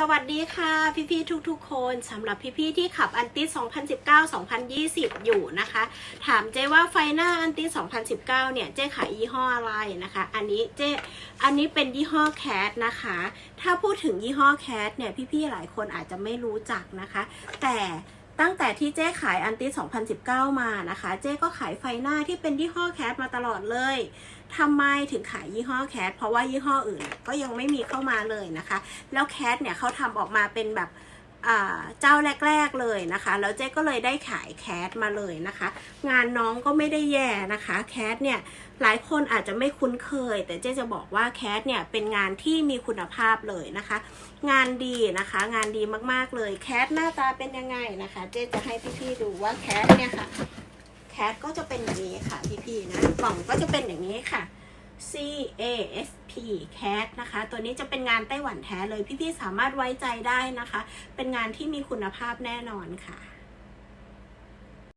สวัสดีค่ะพี่ๆทุกๆคนสำหรับพี่ๆที่ขับอันติส2019-2020 อยู่นะคะ ถามเจ๊ว่าไฟหน้าอันติ2019 เนี่ย เจ๊ขายยี่ห้ออะไรนะคะ อันนี้เจ๊อันนี้เป็นยี่ห้อแคทนะคะ ถ้าพูดถึงยี่ห้อแคทเนี่ยพี่ๆหลายคนอาจจะไม่รู้จักนะคะ แต่ ตั้งแต่ที่เจ๊ขายอันติ2019 มานะคะ เจ๊ก็ขายไฟหน้าที่เป็นยี่ห้อแคทมาตลอดเลยทำไมถึงขายยี่ห้อแคทเพราะว่ายี่ห้ออื่นก็ยังไม่มีเข้ามาเลยนะคะ แล้วแคทเนี่ยเขาทำออกมาเป็นแบบ เจ้าแรก ๆเลยนะคะ แล้วเจ๊ก็เลยได้ขายแคทมาเลยนะคะ งานน้องก็ไม่ได้แย่นะคะ แคทเนี่ยหลายคนอาจจะไม่คุ้นเคย แต่เจ๊จะบอกว่าแคทเนี่ยเป็นงานที่มีคุณภาพเลยนะคะ งานดีนะคะ งานดีมากๆเลย แคทหน้าตาเป็นยังไงนะคะ เจ๊จะให้พี่ๆดูว่าแคทเนี่ยค่ะ แคทก็จะเป็นอย่างนี้ค่ะพี่ๆนะ กล่องก็จะเป็นอย่างนี้ค่ะ C A S P Cat นะคะ ตัวนี้จะเป็นงานไต้หวันแท้เลย พี่ๆสามารถไว้ใจได้นะคะ เป็นงานที่มีคุณภาพแน่นอนค่ะ